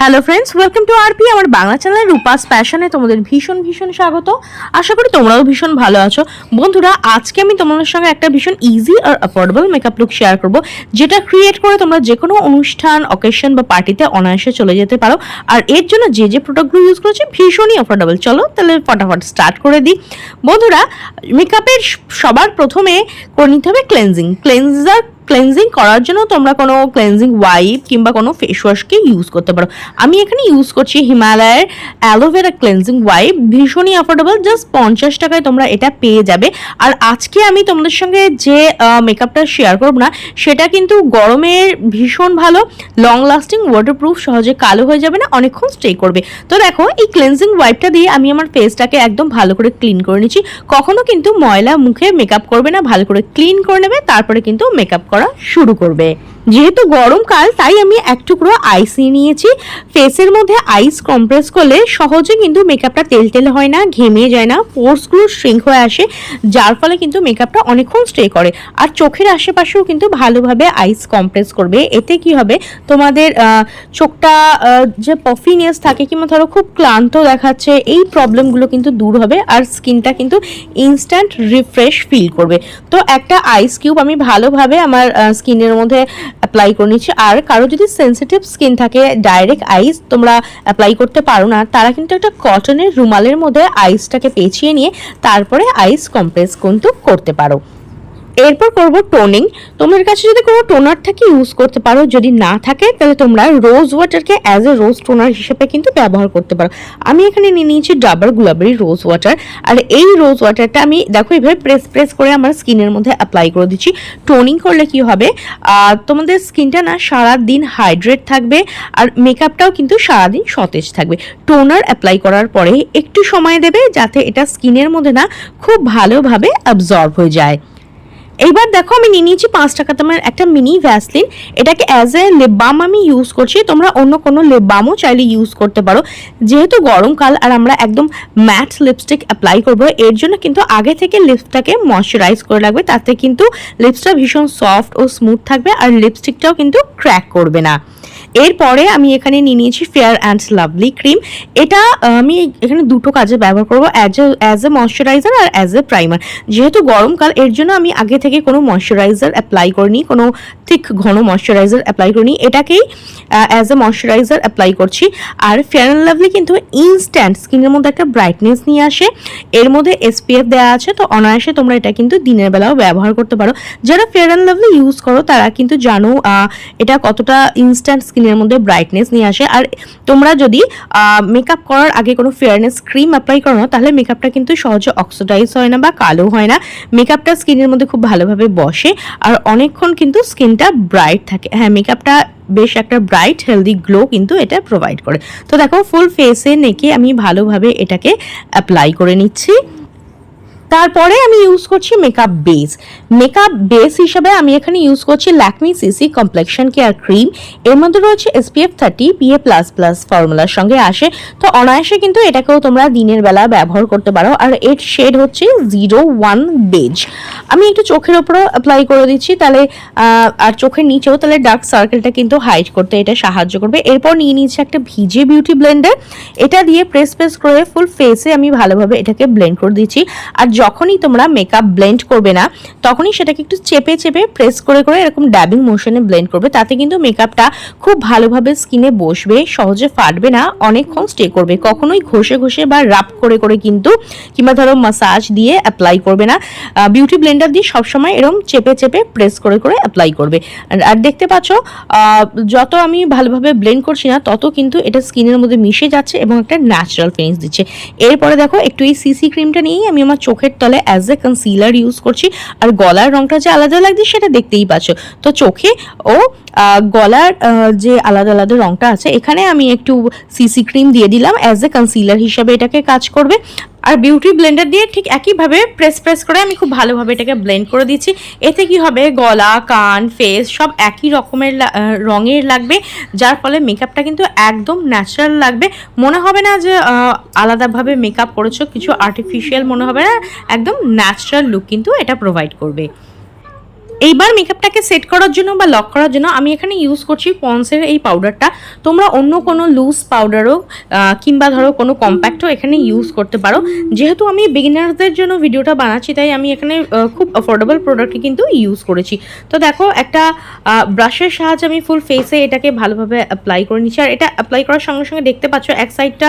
Hello friends welcome to RP আমার Bangla channel Rupa's প্যাশনে তোমাদের ভীষণ ভীষণ স্বাগত। আশা করি তোমরাও ভীষণ ভালো আছো। বন্ধুরা, আজকে আমি তোমাদের সঙ্গে একটা ভীষণ ইজি আর অ্যাফোর্ডেবল মেকআপ লুক শেয়ার করব, যেটা ক্রিয়েট করে তোমরা যে কোনো অনুষ্ঠান অকেশন বা পার্টিতে অনায়াসে চলে যেতে পারো। আর এর জন্য যে যে প্রোডাক্টগুলো ইউজ করেছি, ভীষণই অ্যাফোর্ডেবল চলো তাহলে ফটাফট স্টার্ট করে দিই। বন্ধুরা মেকআপের সবার প্রথমে করে নিতে হবে ক্লেনজিং ক্লেনজার ক্লেনজিং করার জন্য তোমরা কোনো ক্লেনজিং ওয়াইপ কিংবা কোনো ফেস ওয়াশকে ইউজ করতে পারো। আমি এখানে ইউজ করছি হিমালয়ের অ্যালোভেরা ক্লেনজিং ওয়াইপ ভীষণই অ্যাফোর্ডেবল জাস্ট পঞ্চাশ টাকায় তোমরা এটা পেয়ে যাবে। আর আজকে আমি তোমাদের সঙ্গে যে মেকআপটা শেয়ার করব না, সেটা কিন্তু গরমের ভীষণ ভালো লং লাস্টিং ওয়াটারপ্রুফ সহজে কালো হয়ে যাবে না, অনেকক্ষণ স্টে করবে। তো দেখো, এই ক্লেনজিং ওয়াইপটা দিয়ে আমি আমার ফেসটাকে একদম ভালো করে ক্লিন করে নিচ্ছি। কখনো কিন্তু ময়লা মুখে মেকআপ করবে না, ভালো করে ক্লিন করে নেবে, তারপরে কিন্তু মেকআপ করা শুরু করবে। যেহেতু গরমকাল, তাই আমি এক টুকরো আইস নিয়ে নিয়েছি। ফেসের মধ্যে আইস কম্প্রেস করলে সহজে কিন্তু মেকআপটা তেল তেল হয় না ঘেমে যায় না পোর্সগুলো শ্রিঙ্ক হয়ে আসে, যার ফলে কিন্তু মেকআপটা অনেকক্ষণ স্টে করে। আর চোখের আশেপাশেও কিন্তু ভালোভাবে আইস কম্প্রেস করবে। এতে কি হবে? তোমাদের চোখটা যে পফিনেস থাকে কিংবা ধরো খুব ক্লান্ত দেখাচ্ছে, এই প্রবলেমগুলো কিন্তু দূর হবে আর স্কিনটা কিন্তু ইনস্ট্যান্ট রিফ্রেশ ফিল করবে। তো একটা আইস কিউব আমি ভালোভাবে আমার স্কিনের মধ্যে অ্যাপ্লাই করে নিচ্ছি। আর কারও যদি সেন্সিটিভ স্কিন থাকে ডাইরেক্ট আইস তোমরা অ্যাপ্লাই করতে পারো না, তারা কিন্তু একটা কটনের রুমালের মধ্যে আইসটাকে পেঁচিয়ে নিয়ে তারপরে আইস কম্প্রেস কিন্তু করতে পারো। এরপর করব টোনিং তোমার কাছে যদি কোনো টোনার থাকে ইউজ করতে পারো। যদি না থাকে, তাহলে তোমরা রোজ ওয়াটারকে অ্যাজ এ রোজ টোনার হিসেবে কিন্তু ব্যবহার করতে পারো। আমি এখানে নিয়ে নিয়েছি ডাবল গুলাবেরি রোজ ওয়াটার আর এই রোজ ওয়াটারটা আমি, দেখো এইভাবে প্রেস প্রেস করে আমার স্কিনের মধ্যে অ্যাপ্লাই করে দিচ্ছি। টোনিং করলে কি হবে? তোমাদের স্কিনটা না সারা দিন হাইড্রেট থাকবে, আর মেকআপটাও কিন্তু সারাদিন সতেজ থাকবে। টোনার অ্যাপ্লাই করার পরে একটু সময় দেবে, যাতে এটা স্কিনের মধ্যে না খুব ভালোভাবে অ্যাবজর্ব হয়ে যায়। এইবার দেখো আমি নিয়ে নিয়েছি পাঁচ টাকা তোমার একটা মিনি ভ্যাসলিন এটাকে অ্যাজ এ লেপ বাম আমি ইউজ করছি। তোমরা অন্য কোনো লেপ বামও চাইলে ইউজ করতে পারো। যেহেতু গরমকাল আর আমরা একদম ম্যাট লিপস্টিক অ্যাপ্লাই করব, এর জন্য কিন্তু আগে থেকে লিপসটাকে ময়শ্চারাইজ করে রাখবে। তাতে কিন্তু লিপসটা ভীষণ সফট ও স্মুথ থাকবে আর লিপস্টিকটাও কিন্তু ক্র্যাক করবে না। এরপরে আমি এখানে নিয়ে নিয়েছি ফেয়ার অ্যান্ড লাভলি ক্রিম এটা আমি এখানে দুটো কাজে ব্যবহার করব as a as a moisturiser R as a primer যেহেতু গরমকাল, এর জন্য আমি আগে থেকে কোনো ময়শ্চারাইজার অ্যাপ্লাই করিনি, কোনো ঠিক ঘন ময়শ্চারাইজার অ্যাপ্লাই করিনি। এটাকেই অ্যাজ এ ময়শ্চারাইজার অ্যাপ্লাই করছি। আর ফেয়ার অ্যান্ড লাভলি কিন্তু ইনস্ট্যান্ট স্কিনের মধ্যে একটা ব্রাইটনেস নিয়ে আসে। এর মধ্যে এসপিএফ দেওয়া আছে, তো অনায়াসে তোমরা এটা কিন্তু দিনের বেলাও ব্যবহার করতে পারো। যারা ফেয়ার অ্যান্ড লাভলি ইউজ করো, তারা কিন্তু জানো এটা কতটা ইনস্ট্যান্ট স্কিনের মধ্যে ব্রাইটনেস নিয়ে আসে। আর তোমরা যদি মেকআপ করার আগে কোনো ফেয়ারনেস ক্রিম অ্যাপ্লাই করো না, তাহলে মেকআপটা কিন্তু সহজে অক্সিডাইজ হয় না বা কালো হয় না। মেকআপটা স্কিনের মধ্যে খুব ভালোভাবে বসে। আর অনেকক্ষণ কিন্তু স্কিনটা ব্রাইট থাকে। হ্যাঁ মেকআপটা বেশ একটা ব্রাইট হেলদি গ্লো কিন্তু এটা প্রোভাইড করে। তো দেখো ফুল ফেসে নেকে আমি ভালোভাবে এটাকে অ্যাপ্লাই করে নিচ্ছি। তারপরে আমি ইউজ করছি মেকআপ বেস মেকআপ বেস হিসাবে আমি এখানে ইউজ করছি Lakme CC complexion care cream এর মধ্যে রয়েছে SPF thirty PA plus plus ফর্মুলার সঙ্গে আসে। তো অনায়াসে কিন্তু এটাকেও তোমরা দিনের বেলা ব্যবহার করতে পারো। আর এর শেড হচ্ছে জিরো ওয়ান বেজ আমি একটু চোখের ওপরও অ্যাপ্লাই করে দিচ্ছি। তাহলে আর চোখের নিচেও তাহলে ডার্ক সার্কেলটা কিন্তু হাইড করতে এটা সাহায্য করবে। এরপর নিয়ে নিচ্ছি একটা ভিজে বিউটি ব্লেন্ডার এটা দিয়ে প্রেস প্রেস করে ফুল ফেসে আমি ভালোভাবে এটাকে ব্লেন্ড করে দিচ্ছি। আর যখনই তোমরা মেকআপ ব্লেন্ড করবে না, তখনই সেটাকে একটু চেপে চেপে প্রেস করে করে এরকম ড্যাবিং মোশনে ব্লেন্ড করবে। তাতে কিন্তু মেকআপটা খুব ভালোভাবে স্কিনে বসবে, সহজে ফাটবে না, অনেকক্ষণ স্টে করবে। কখনোই ঘষে ঘষে বা রাপ করে করে কিন্তু কিংবা ধরো মাসাজ দিয়ে অ্যাপ্লাই করবে না। বিউটি ব্লেন্ডার দিয়ে সবসময় এরকম চেপে চেপে প্রেস করে করে অ্যাপ্লাই করবে। আর- দেখতে পাচ্ছ যত আমি ভালোভাবে ব্লেন্ড করছি না, তত কিন্তু এটা স্কিনের মধ্যে মিশে যাচ্ছে এবং একটা ন্যাচারাল ফিনিশ দিচ্ছে। এরপরে দেখো, একটু এই সিসি ক্রিমটা নিয়েই আমি আমার চোখের তলে অ্যাজ এ কনসিলার ইউজ করছি। আর গলার রংটা যে আলাদা লাগছে সেটা দেখতেই পাচ্ছ। তো চোখে ও গলার যে আলাদা আলাদা রংটা আছে, এখানে আমি একটু সিসি ক্রিম দিয়ে দিলাম। অ্যাজ এ কনসিলার হিসাবে এটাকে কাজ করবে। আর বিউটি ব্লেন্ডার দিয়ে ঠিক একইভাবে প্রেস প্রেস করে আমি খুব ভালোভাবে এটাকে ব্লেন্ড করে দিচ্ছি। এতে কি হবে? গলা, কান ফেস সব একই রকমের রঙের লাগবে, যার ফলে মেকআপটা কিন্তু একদম ন্যাচারাল লাগবে। মনে হবে না যে আলাদাভাবে মেকআপ করেছ, কিছু আর্টিফিশিয়াল মনে হবে না, একদম ন্যাচারাল লুক কিন্তু এটা প্রোভাইড করবে। এইবার মেকআপটাকে সেট করার জন্য বা লক করার জন্য আমি এখানে ইউজ করছি পন্সের এই পাউডারটা তোমরা অন্য কোনো লুজ পাউডারও কিংবা ধরো কোনো কম্প্যাক্টও এখানে ইউজ করতে পারো। যেহেতু আমি বিগিনার্সদের জন্য ভিডিওটা বানাচ্ছি, তাই আমি এখানে খুব অ্যাফোর্ডেবল প্রোডাক্টই কিন্তু ইউজ করেছি। তো দেখো, একটা ব্রাশের সাহায্যে আমি ফুল ফেসে এটাকে ভালোভাবে অ্যাপ্লাই করে নিচ্ছি। আর এটা অ্যাপ্লাই করার সঙ্গে সঙ্গে দেখতে পাচ্ছ এক সাইডটা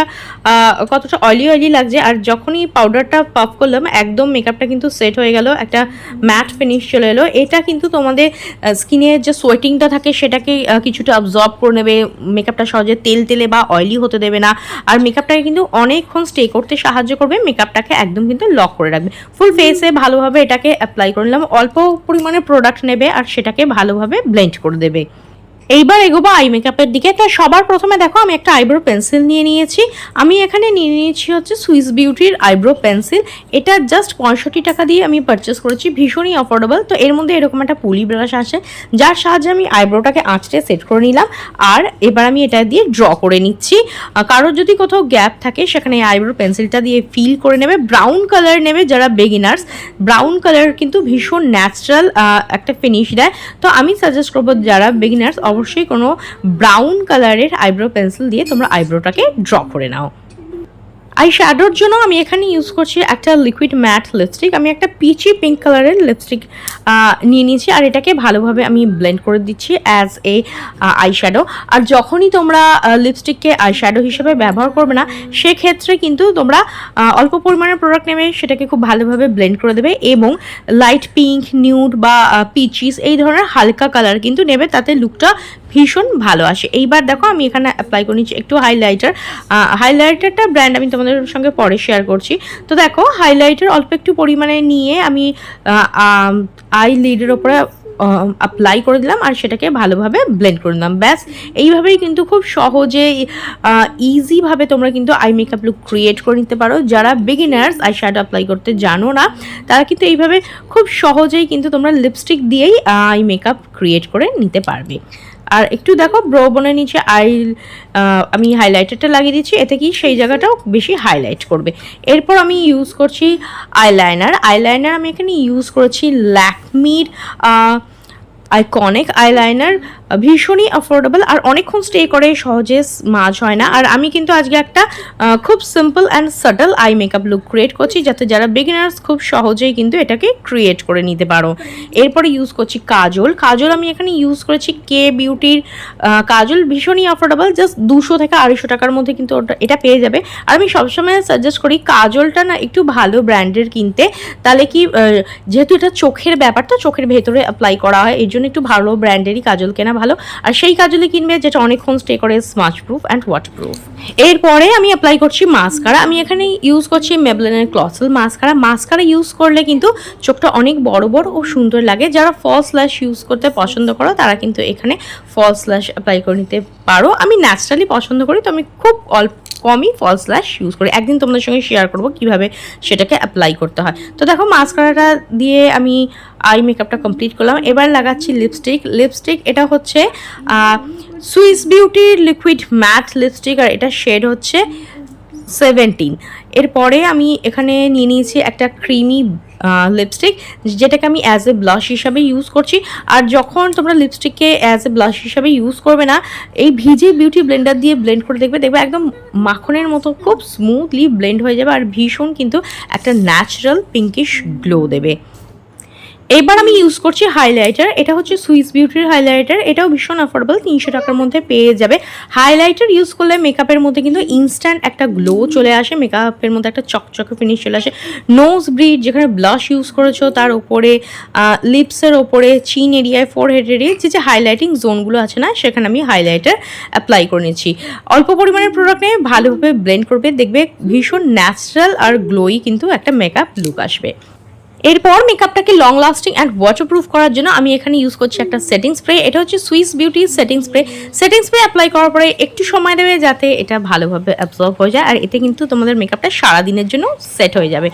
কতটা অয়েলি অয়েলি লাগছে। আর যখনই পাউডারটা পাফ করলাম, একদম মেকআপটা কিন্তু সেট হয়ে গেল। একটা ম্যাট ফিনিশ চলে এলো। এটা কিন্তু তোমাদের স্কিনের যে সোয়েটিংটা থাকে সেটাকে কিছুটা অবজর্ব করে নেবে মেকআপটা সহজে তেল তেলে বা অয়েলি হতে দেবে না। আর মেকআপটাকে কিন্তু অনেকক্ষণ স্টে করতে সাহায্য করবে মেকআপটাকে একদম কিন্তু লক করে রাখবে। ফুল ফেসে ভালোভাবে এটাকে অ্যাপ্লাই করে নিলাম। অল্প পরিমাণে প্রোডাক্ট নেবে আর সেটাকে ভালোভাবে ব্লেন্ড করে দেবে। এইবার এগোবো আই মেকআপের দিকে। তো সবার প্রথমে দেখো, আমি একটা আইব্রো পেন্সিল নিয়ে নিয়েছি। আমি এখানে নিয়ে নিয়েছি হচ্ছে সুইস বিউটির আইব্রো পেন্সিল। এটা জাস্ট পঁয়ষট্টি টাকা দিয়ে আমি পারচেস করেছি, ভীষণই অফোর্ডেবল তো এর মধ্যে এরকম একটা পুলি ব্রাশ আছে, যার সাহায্যে আমি আইব্রোটাকে আঁচড়ে সেট করে নিলাম। আর এবার আমি এটা দিয়ে ড্র করে নিচ্ছি। কারোর যদি কোথাও গ্যাপ থাকে, সেখানে আইব্রো পেন্সিলটা দিয়ে ফিল করে নেবে। ব্রাউন কালার নেবে যারা বেগিনার্স ব্রাউন কালার কিন্তু ভীষণ ন্যাচারাল একটা ফিনিশ দেয়। তো আমি সাজেস্ট করব যারা বিগিনার্স অবশ্যই কোনো ব্রাউন কালারের আইব্রো পেন্সিল দিয়ে তোমরা আইব্রোটাকে ড্র করে নাও। আই শ্যাডোর জন্য আমি এখানে ইউজ করছি একটা লিকুইড ম্যাট লিপস্টিক আমি একটা পিচি পিঙ্ক কালারের লিপস্টিক নিয়ে নিয়েছি আর এটাকে ভালোভাবে আমি ব্লেন্ড করে দিচ্ছি অ্যাজ এ আই শ্যাডো আর যখনই তোমরা লিপস্টিককে আই শ্যাডো হিসেবে ব্যবহার করবে না, সেক্ষেত্রে কিন্তু তোমরা অল্প পরিমাণের প্রোডাক্ট নেবে, সেটাকে খুব ভালোভাবে ব্লেন্ড করে দেবে এবং লাইট পিঙ্ক নিউড বা পিচিস এই ধরনের হালকা কালার কিন্তু নেবে, তাতে লুকটা ভীষণ ভালো আসে। এইবার দেখো আমি এখানে অ্যাপ্লাই করে নিচ্ছি একটু হাইলাইটার হাইলাইটারটা ব্র্যান্ড আমি তোমাদের সঙ্গে পরে শেয়ার করছি। তো দেখো হাইলাইটার অল্প একটু পরিমাণে নিয়ে আমি আই লিডের ওপরে অ্যাপ্লাই করে দিলাম আর সেটাকে ভালোভাবে ব্লেন্ড করে দিলাম ব্যাস, এইভাবেই কিন্তু খুব সহজে ইজিভাবে তোমরা কিন্তু আই মেকআপ লুক ক্রিয়েট করে নিতে পারো। যারা বিগিনার্স আই শ্যাডো অ্যাপ্লাই করতে জানো না, তারা কিন্তু এইভাবে খুব সহজেই কিন্তু তোমরা লিপস্টিক দিয়েই আই মেকআপ ক্রিয়েট করে নিতে পারবে। আর একটু দেখো ব্রো বোনের নিচে আই আমি হাইলাইটারটা লাগিয়ে দিচ্ছি, এতে কি সেই জায়গাটাও বেশি হাইলাইট করবে। এরপর আমি ইউজ করছি আইলাইনার আইলাইনার আমি এখানে ইউজ করেছি ল্যাকমির আইকনিক আইলাইনার ভীষণই অ্যাফোর্ডেবল আর অনেকক্ষণ স্টে করে সহজে মাজ হয় না। আর আমি কিন্তু আজকে একটা খুব simple and subtle eye makeup look create করছি যাতে যারা বিগিনার্স খুব সহজেই কিন্তু এটাকে ক্রিয়েট করে নিতে পারো। এরপরে ইউজ করছি কাজল। কাজল আমি এখানে ইউজ করেছি কে বিউটির কাজল ভীষণই অ্যাফোর্ডেবল জাস্ট দুশো থেকে আড়াইশো টাকার মধ্যে কিন্তু ওটা, এটা পেয়ে যাবে। আর আমি সবসময় সাজেস্ট করি কাজলটা না একটু ভালো ব্র্যান্ডের কিনতে। তাহলে কি যেহেতু এটা চোখের ব্যাপার, তো চোখের ভেতরে অ্যাপ্লাই করা হয় এই জন্য একটু ভালো ব্র্যান্ডেরই কাজল কেনা ভালো। আর সেই কাজলই কিনবে যেটা অনেকক্ষণ স্টে করে smudge proof and water proof এরপরে আমি অ্যাপ্লাই করছি মাস্কারা আমি এখানে ইউজ করছি মেবলেনের ক্লসেল মাস্কারা মাস্কারা ইউজ করলে কিন্তু চোখটা অনেক বড় বড় ও সুন্দর লাগে। যারা ফলস ল্যাশ ইউজ করতে পছন্দ করো, তারা কিন্তু এখানে ফলস ল্যাশ অ্যাপ্লাই করে নিতে পারো। আমি ন্যাচারালি পছন্দ করি, তো আমি খুব অল্প কমই ফলস ল্যাশ ইউজ করি। একদিন তোমাদের সঙ্গে শেয়ার করব কীভাবে সেটাকে অ্যাপ্লাই করতে হয়। তো দেখো মাস্কারাটা দিয়ে আমি আই মেকআপটা কমপ্লিট করলাম। এবার লাগাচ্ছি লিপস্টিক লিপস্টিক এটা হচ্ছে সুইস বিউটির লিকুইড ম্যাট লিপস্টিক আর এটা শেড হচ্ছে সেভেন্টিন এরপরে আমি এখানে নিয়ে নিয়েছি একটা ক্রিমি লিপস্টিক যেটাকে আমি অ্যাজ এ ব্লাশ হিসাবে ইউজ করছি। আর যখন তোমরা লিপস্টিককে অ্যাজ এ ব্লাশ হিসাবে ইউজ করবে না, এই ভিজে বিউটি ব্লেন্ডার দিয়ে ব্লেন্ড করে দেখবে দেখবে একদম মাখনের মতো খুব স্মুথলি ব্লেন্ড হয়ে যাবে। আর ভীষণ কিন্তু একটা ন্যাচারাল পিঙ্কিশ গ্লো দেবে। এবার আমি ইউজ করছি হাইলাইটার এটা হচ্ছে সুইস বিউটির হাইলাইটার এটাও ভীষণ অ্যাফোর্ডেবল তিনশো টাকার মধ্যে পেয়ে যাবে। হাইলাইটার ইউজ করলে মেকআপের মধ্যে কিন্তু ইনস্ট্যান্ট একটা গ্লো চলে আসে মেকআপের মধ্যে একটা চকচকে ফিনিশ চলে আসে। নোজ ব্রিড যেখানে ব্লাশ ইউজ করেছ, তার ওপরে লিপসের ওপরে চিন এরিয়ায় ফোর হেড এরিয়ায় যে যে হাইলাইটিং জোনগুলো আছে না, সেখানে আমি হাইলাইটার অ্যাপ্লাই করে নিচ্ছি। অল্প পরিমাণের প্রোডাক্ট নিয়ে ভালোভাবে ব্লেন্ড করবে, দেখবে ভীষণ ন্যাচারাল আর গ্লোই কিন্তু একটা মেকআপ লুক আসবে। এরপর মেকআপটাকে লং লাস্টিং অ্যান্ড ওয়াটারপ্রুফ করার জন্য আমি এখানে ইউজ করছি একটা সেটিং স্প্রে এটা হচ্ছে Swiss beauty setting spray setting spray apply করার পরে একটু সময় দেবে যাতে এটা ভালোভাবে অ্যাবজর্ব হয়ে যায়। আর এতে কিন্তু তোমাদের মেকআপটা সারা দিনের জন্য সেট হয়ে যাবে।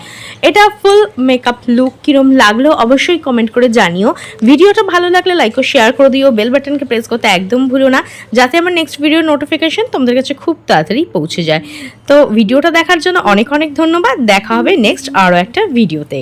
এটা ফুল মেকআপ লুক কিরম লাগল অবশ্যই কমেন্ট করে জানিও। ভিডিওটা ভালো লাগলে লাইক ও শেয়ার করে দিও। বেল বাটনকে প্রেস করতে একদম ভুলো না। যাতে আমার নেক্সট ভিডিওর নোটিফিকেশন তোমাদের কাছে খুব তাড়াতাড়ি পৌঁছে যায়। তো ভিডিওটা দেখার জন্য অনেক অনেক ধন্যবাদ। দেখা হবে নেক্সট আরও একটা ভিডিওতে